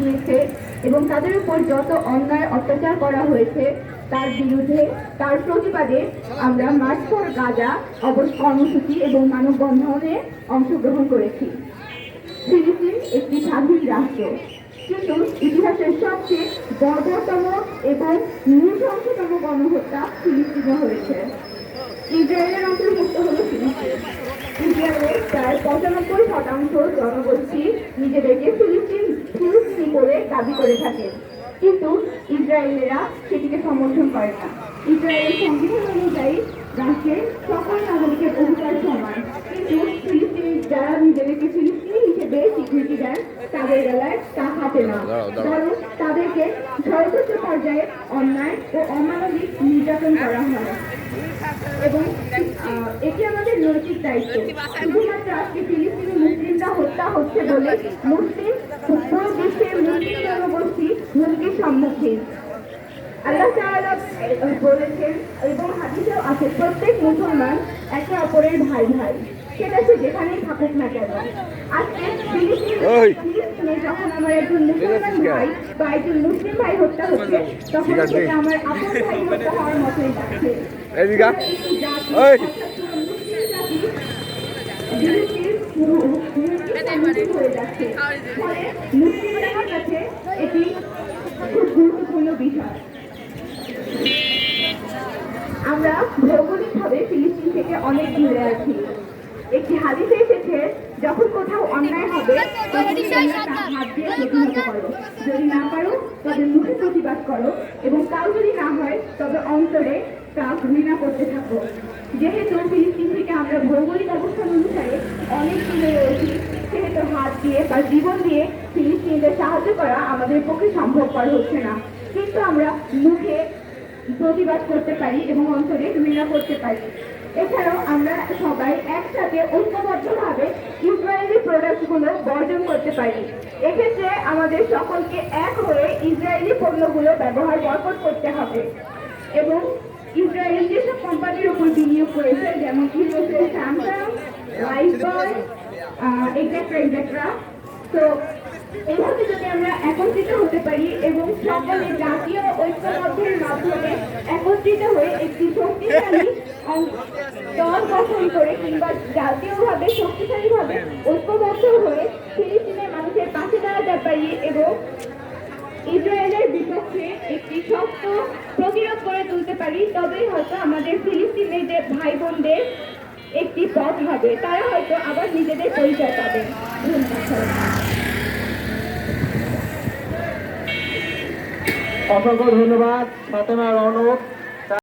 দিয়েছে এবং তাদের উপর যত অন্যায় অত্যাচার করা হয়েছে, তার বিরুদ্ধে, তার প্রতিবাদে আমরা মার্চ ফর গাজা অবশ কর্মসূচি এবং মানববন্ধনে অংশগ্রহণ করেছি। ফিলিপিন একটি স্বাধীন রাষ্ট্র। কিন্তু ইতিহাসের সবচেয়ে বর্বরতম এবং নৃশংসতম গণহত্যা ফিলিস্তিনে হয়েছে। ইসরায়েলের অন্তর্ভুক্ত হলো ফিলিস্তিন। ইসরায়েলের প্রায় পঁচানব্বই শতাংশ জনগোষ্ঠী নিজেদেরকে দাবি করে থাকে। কিন্তু ইসরায়েলেরা সেটিকে সমর্থন করে না। ইসরায়েলের সংবিধান অনুযায়ী রাষ্ট্রের সকল নাগরিকের অধিকার সমান। কিন্তু ফিলিস্তিনি যারা নিজেদেরকে ফিলিস্তিনি হিসেবে স্বীকৃতি দেন তাদের বেলায় তা হাতে না বরং তাদেরকে সর্বোচ্চ পর্যায়ে অন্যায় ও অমানবিক নির্যাতন করা হয়। এবং এটি আমাদের নৈতিক দায়িত্ব। শুধুমাত্র আজকে ফিলিস্তিনি মুসলিমরা হত্যা হচ্ছে বলে মুসলিম সম্মুখীন আল্লাহ তাআলা বলেছেন এবং হাদিসেও আছে প্রত্যেক মুসলমান একে অপরের ভাই ভাই। সেটা সে যেখানেই থাকুক না কেন। আজকে ফিলিস্তিন- যখন আমার একজন মুসলমান ভাই বা একজন মুসলিম ভাই হত্যা হচ্ছে তখন সেটা আমার আপন ভাই হত্যা হওয়ার মতোই লাগছে। মুসলিমদের কাছে এটি আমরা ভৌগোলিকভাবে ফিলিস্তিন থেকে অনেক দূরে আছি। একটি হাদিসে এসেছে, যখন কোথাও অন্যায় হবে যদি না পারো, তবে মুখে প্রতিবাদ করো এবং তাও যদি না হয়, তবে অন্তরে তা ঘৃণা করতে থাকো। যেহেতু ফিলিস্তিন থেকে আমরা ভৌগোলিক অবস্থান অনুসারে অনেক দূরে রয়েছি, সেহেতু হাত দিয়ে বা জীবন দিয়ে ফিলিস্তিনদের সাহায্য করা আমাদের পক্ষে সম্ভবপর হচ্ছে না। কিন্তু আমরা মুখে প্রতিবাদ করতে পারি এবং অন্তরে ঘৃণা করতে পারি। এছাড়াও আমরা সবাই একসাথে ঐক্যবদ্ধভাবে ইসরায়েলি প্রোডাক্টগুলো বর্জন করতে পারি। এক্ষেত্রে আমাদের সকলকে এক হয়ে ইসরায়েলি পণ্যগুলো ব্যবহার বয়কট করতে হবে এবং ইসরায়েল যেসব কোম্পানির উপর বিনিয়োগ করেছে, যেমন USA, Samsung, Lifebuoy etcetera etcetera তো এইভাবে যদি আমরা একত্রিত হতে পারি এবং সকলে জাতীয় ঐক্যবদ্ধের মাধ্যমে একত্রিত হয়ে একটি শক্তিশালী দল গঠন করে কিংবা জাতীয়ভাবে, শক্তিশালীভাবে ঐক্যবদ্ধ হয়ে ফিলিস্তিনের মানুষের পাশে দাঁড়াতে পারি এবং ইসরায়েলের বিপক্ষে একটি শক্ত প্রতিরোধ করে তুলতে পারি, তবেই হয়তো আমাদের ফিলিস্তিনের যে ভাই বোনদের একটি পথ হবে। তারা হয়তো আবার নিজেদের পরিচয় পাবে। ধন্যবাদ অসংখ্য ধন্যবাদ ফাতেমা রনক